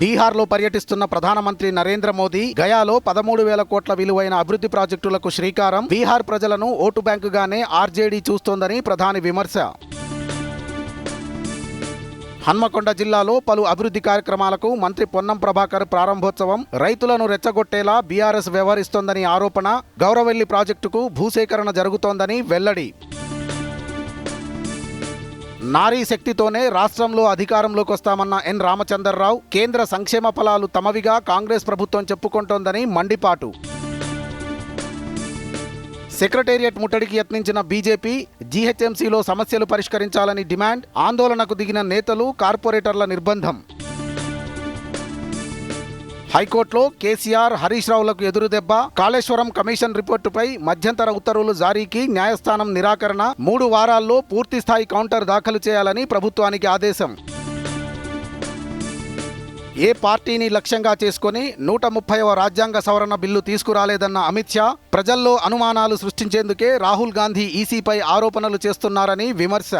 బీహార్లో పర్యటిస్తున్న ప్రధానమంత్రి నరేంద్ర మోదీ గయాలో పదమూడు వేల కోట్ల విలువైన అభివృద్ధి ప్రాజెక్టులకు శ్రీకారం బీహార్ ప్రజలను ఓటు బ్యాంకుగానే ఆర్జేడీ చూస్తోందని ప్రధాని విమర్శ. హన్మకొండ జిల్లాలో పలు అభివృద్ధి కార్యక్రమాలకు మంత్రి పొన్నం ప్రభాకర్ ప్రారంభోత్సవం రైతులను రెచ్చగొట్టేలా బీఆర్ఎస్ వ్యవహరిస్తోందని ఆరోపణ గౌరవెల్లి ప్రాజెక్టుకు భూసేకరణ జరుగుతోందని వెల్లడి. నారీ శక్తితోనే రాష్ట్రంలో అధికారంలోకి వస్తామన్న ఎన్. రామచందర్రావు కేంద్ర సంక్షేమ ఫలాలు తమవిగా కాంగ్రెస్ ప్రభుత్వం చెప్పుకుంటోందని మండిపాటు. సెక్రటేరియట్ ముట్టడికి యత్నించిన బీజేపీ జీహెచ్ఎంసీలో సమస్యలు పరిష్కరించాలని డిమాండ్ ఆందోళనకు దిగిన నేతలు కార్పొరేటర్ల నిర్బంధం. హైకోర్టులో కేసీఆర్ హరీష్ రావులకు ఎదురుదెబ్బ కాళేశ్వరం కమిషన్ రిపోర్టుపై మధ్యంతర ఉత్తర్వులు జారీకి న్యాయస్థానం నిరాకరణ. మూడు వారాల్లో పూర్తి స్థాయి కౌంటర్ దాఖలు చేయాలని ప్రభుత్వానికి ఆదేశం. ఏ పార్టీని లక్ష్యంగా చేసుకుని నూట ముప్పైవ రాజ్యాంగ సవరణ బిల్లు తీసుకురాలేదన్న అమిత్ షా ప్రజల్లో అనుమానాలు సృష్టించేందుకే రాహుల్ గాంధీ ఈసీపై ఆరోపణలు చేస్తున్నారని విమర్శ.